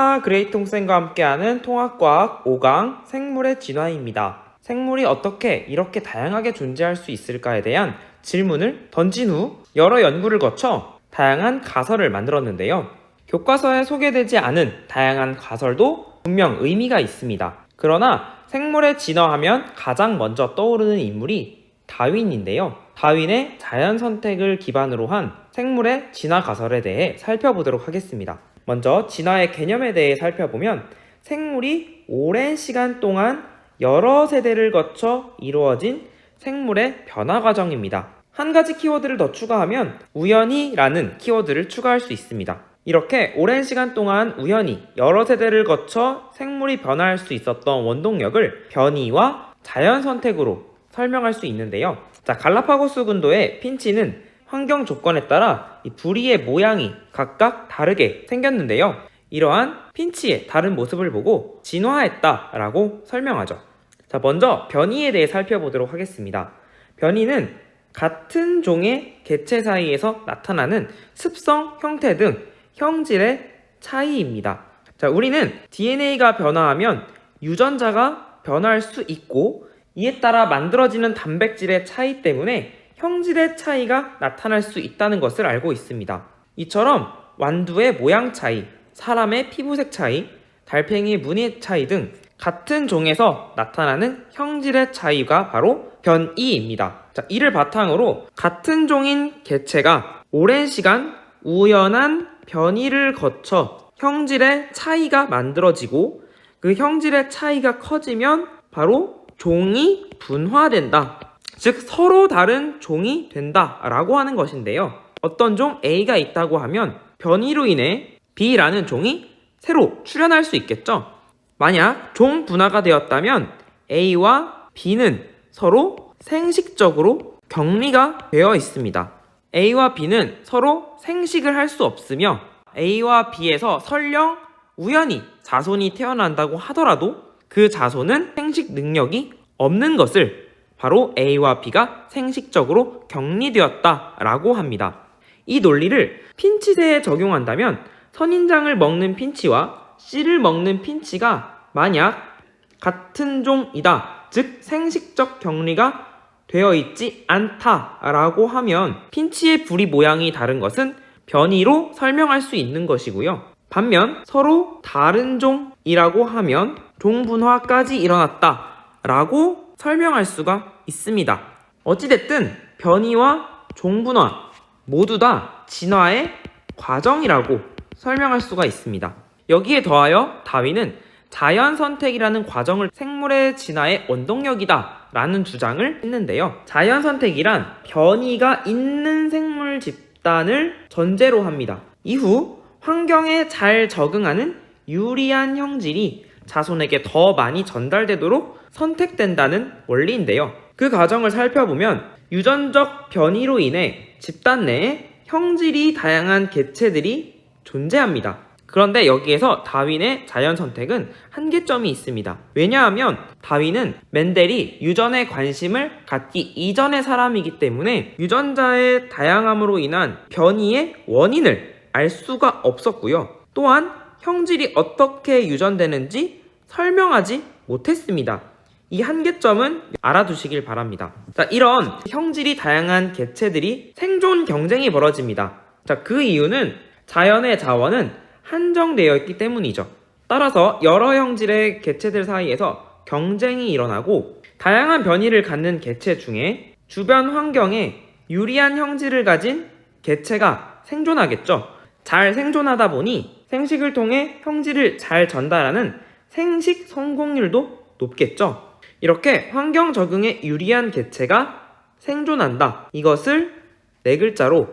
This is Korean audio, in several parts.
안녕하 그레이 통쌤과 함께하는 통합과학 5강 생물의 진화입니다. 생물이 어떻게 이렇게 다양하게 존재할 수 있을까에 대한 질문을 던진 후 여러 연구를 거쳐 다양한 가설을 만들었는데요. 교과서에 소개되지 않은 다양한 가설도 분명 의미가 있습니다. 그러나 생물의 진화하면 가장 먼저 떠오르는 인물이 다윈인데요. 다윈의 자연 선택을 기반으로 한 생물의 진화 가설에 대해 살펴보도록 하겠습니다. 먼저 진화의 개념에 대해 살펴보면 생물이 오랜 시간 동안 여러 세대를 거쳐 이루어진 생물의 변화 과정입니다. 한 가지 키워드를 더 추가하면 우연히라는 키워드를 추가할 수 있습니다. 이렇게 오랜 시간 동안 우연히 여러 세대를 거쳐 생물이 변화할 수 있었던 원동력을 변이와 자연 선택으로 설명할 수 있는데요. 자, 갈라파고스 군도의 핀치는 환경 조건에 따라 이 부리의 모양이 각각 다르게 생겼는데요. 이러한 핀치의 다른 모습을 보고 진화했다라고 설명하죠. 자, 먼저 변이에 대해 살펴보도록 하겠습니다. 변이는 같은 종의 개체 사이에서 나타나는 습성, 형태 등 형질의 차이입니다. 자, 우리는 DNA가 변화하면 유전자가 변화할 수 있고 이에 따라 만들어지는 단백질의 차이 때문에 형질의 차이가 나타날 수 있다는 것을 알고 있습니다. 이처럼 완두의 모양 차이, 사람의 피부색 차이, 달팽이의 무늬 차이 등 같은 종에서 나타나는 형질의 차이가 바로 변이입니다. 자, 이를 바탕으로 같은 종인 개체가 오랜 시간 우연한 변이를 거쳐 형질의 차이가 만들어지고 그 형질의 차이가 커지면 바로 종이 분화된다. 즉 서로 다른 종이 된다라고 하는 것인데요. 어떤 종 A가 있다고 하면 변이로 인해 B라는 종이 새로 출현할 수 있겠죠. 만약 종 분화가 되었다면 A와 B는 서로 생식적으로 격리가 되어 있습니다. A와 B는 서로 생식을 할 수 없으며 A와 B에서 설령 우연히 자손이 태어난다고 하더라도 그 자손은 생식 능력이 없는 것을 바로 A와 B가 생식적으로 격리되었다라고 합니다. 이 논리를 핀치새에 적용한다면 선인장을 먹는 핀치와 씨를 먹는 핀치가 만약 같은 종이다, 즉 생식적 격리가 되어 있지 않다라고 하면 핀치의 부리 모양이 다른 것은 변이로 설명할 수 있는 것이고요. 반면 서로 다른 종이라고 하면 종분화까지 일어났다라고 설명할 수가 있습니다. 어찌됐든 변이와 종분화 모두 다 진화의 과정이라고 설명할 수가 있습니다. 여기에 더하여 다윈은 자연 선택이라는 과정을 생물의 진화의 원동력이다 라는 주장을 했는데요. 자연 선택이란 변이가 있는 생물 집단을 전제로 합니다. 이후 환경에 잘 적응하는 유리한 형질이 자손에게 더 많이 전달되도록 선택된다는 원리인데요. 그 과정을 살펴보면 유전적 변이로 인해 집단 내에 형질이 다양한 개체들이 존재합니다. 그런데 여기에서 다윈의 자연 선택은 한계점이 있습니다. 왜냐하면 다윈은 맨델이 유전에 관심을 갖기 이전의 사람이기 때문에 유전자의 다양함으로 인한 변이의 원인을 알 수가 없었고요. 또한 형질이 어떻게 유전되는지 설명하지 못했습니다. 이 한계점은 알아두시길 바랍니다. 자, 이런 형질이 다양한 개체들이 생존 경쟁이 벌어집니다. 자, 그 이유는 자연의 자원은 한정되어 있기 때문이죠. 따라서 여러 형질의 개체들 사이에서 경쟁이 일어나고 다양한 변이를 갖는 개체 중에 주변 환경에 유리한 형질을 가진 개체가 생존하겠죠. 잘 생존하다 보니 생식을 통해 형질을 잘 전달하는 생식 성공률도 높겠죠. 이렇게 환경 적응에 유리한 개체가 생존한다. 이것을 네 글자로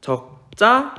적자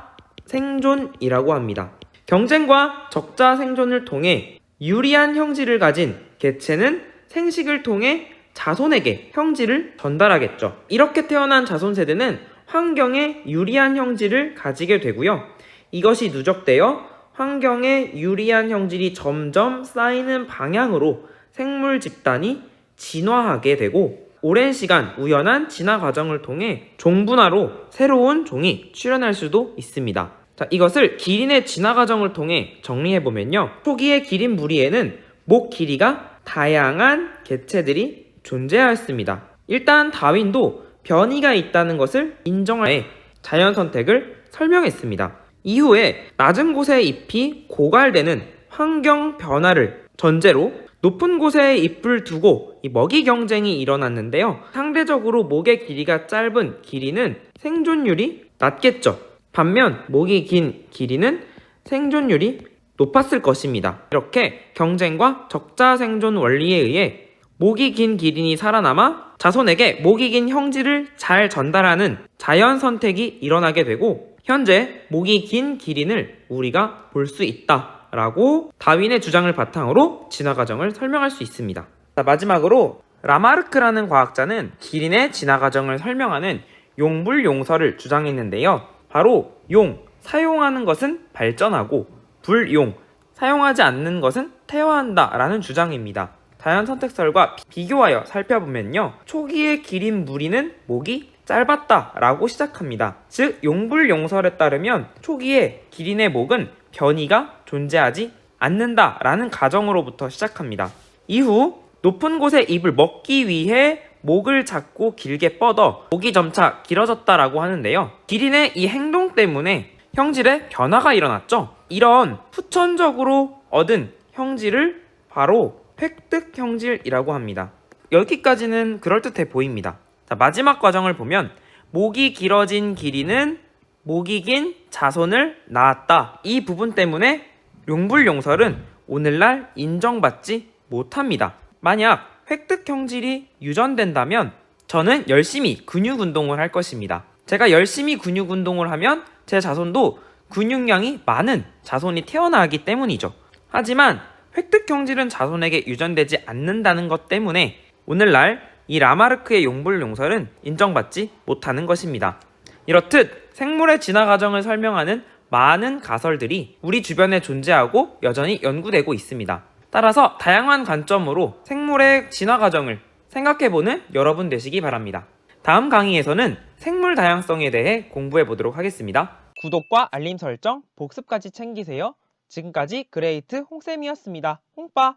생존이라고 합니다. 경쟁과 적자 생존을 통해 유리한 형질을 가진 개체는 생식을 통해 자손에게 형질을 전달하겠죠. 이렇게 태어난 자손 세대는 환경에 유리한 형질을 가지게 되고요. 이것이 누적되어 환경에 유리한 형질이 점점 쌓이는 방향으로 생물 집단이 진화하게 되고 오랜 시간 우연한 진화 과정을 통해 종분화로 새로운 종이 출현할 수도 있습니다. 자, 이것을 기린의 진화 과정을 통해 정리해 보면요. 초기의 기린 무리에는 목 길이가 다양한 개체들이 존재하였습니다. 일단 다윈도 변이가 있다는 것을 인정하에 자연 선택을 설명했습니다. 이후에 낮은 곳의 잎이 고갈되는 환경 변화를 전제로 높은 곳에 잎을 두고 이 먹이 경쟁이 일어났는데요. 상대적으로 목의 길이가 짧은 길이는 생존율이 낮겠죠. 반면 목이 긴 길이는 생존율이 높았을 것입니다. 이렇게 경쟁과 적자 생존 원리에 의해 목이 긴 기린이 살아남아 자손에게 목이 긴 형질을 잘 전달하는 자연 선택이 일어나게 되고 현재 목이 긴 기린을 우리가 볼 수 있다 라고 다윈의 주장을 바탕으로 진화 과정을 설명할 수 있습니다. 자, 마지막으로 라마르크라는 과학자는 기린의 진화 과정을 설명하는 용불용설을 주장했는데요. 바로 용, 사용하는 것은 발전하고 불용, 사용하지 않는 것은 퇴화한다 라는 주장입니다. 자연 선택설과 비- 비교하여 살펴보면요. 초기의 기린 무리는 목이 짧았다 라고 시작합니다. 즉 용불 용설에 따르면 초기에 기린의 목은 변이가 존재하지 않는다라는 가정으로부터 시작합니다. 이후 높은 곳에 잎을 먹기 위해 목을 잡고 길게 뻗어 목이 점차 길어졌다라고 하는데요. 기린의 이 행동 때문에 형질의 변화가 일어났죠. 이런 후천적으로 얻은 형질을 바로 획득 형질이라고 합니다. 여기까지는 그럴듯해 보입니다. 자, 마지막 과정을 보면 목이 길어진 기린은 목이 긴 자손을 낳았다. 이 부분 때문에 용불용설은 오늘날 인정받지 못합니다. 만약 획득 형질이 유전된다면 저는 열심히 근육 운동을 할 것입니다. 제가 열심히 근육 운동을 하면 제 자손도 근육량이 많은 자손이 태어나기 때문이죠. 하지만 획득 형질은 자손에게 유전되지 않는다는 것 때문에 오늘날 이 라마르크의 용불 용설은 인정받지 못하는 것입니다. 이렇듯 생물의 진화 과정을 설명하는 많은 가설들이 우리 주변에 존재하고 여전히 연구되고 있습니다. 따라서 다양한 관점으로 생물의 진화 과정을 생각해보는 여러분 되시기 바랍니다. 다음 강의에서는 생물 다양성에 대해 공부해 보도록 하겠습니다. 구독과 알림 설정, 복습까지 챙기세요. 지금까지 그레이트 홍쌤이었습니다. 홍빠!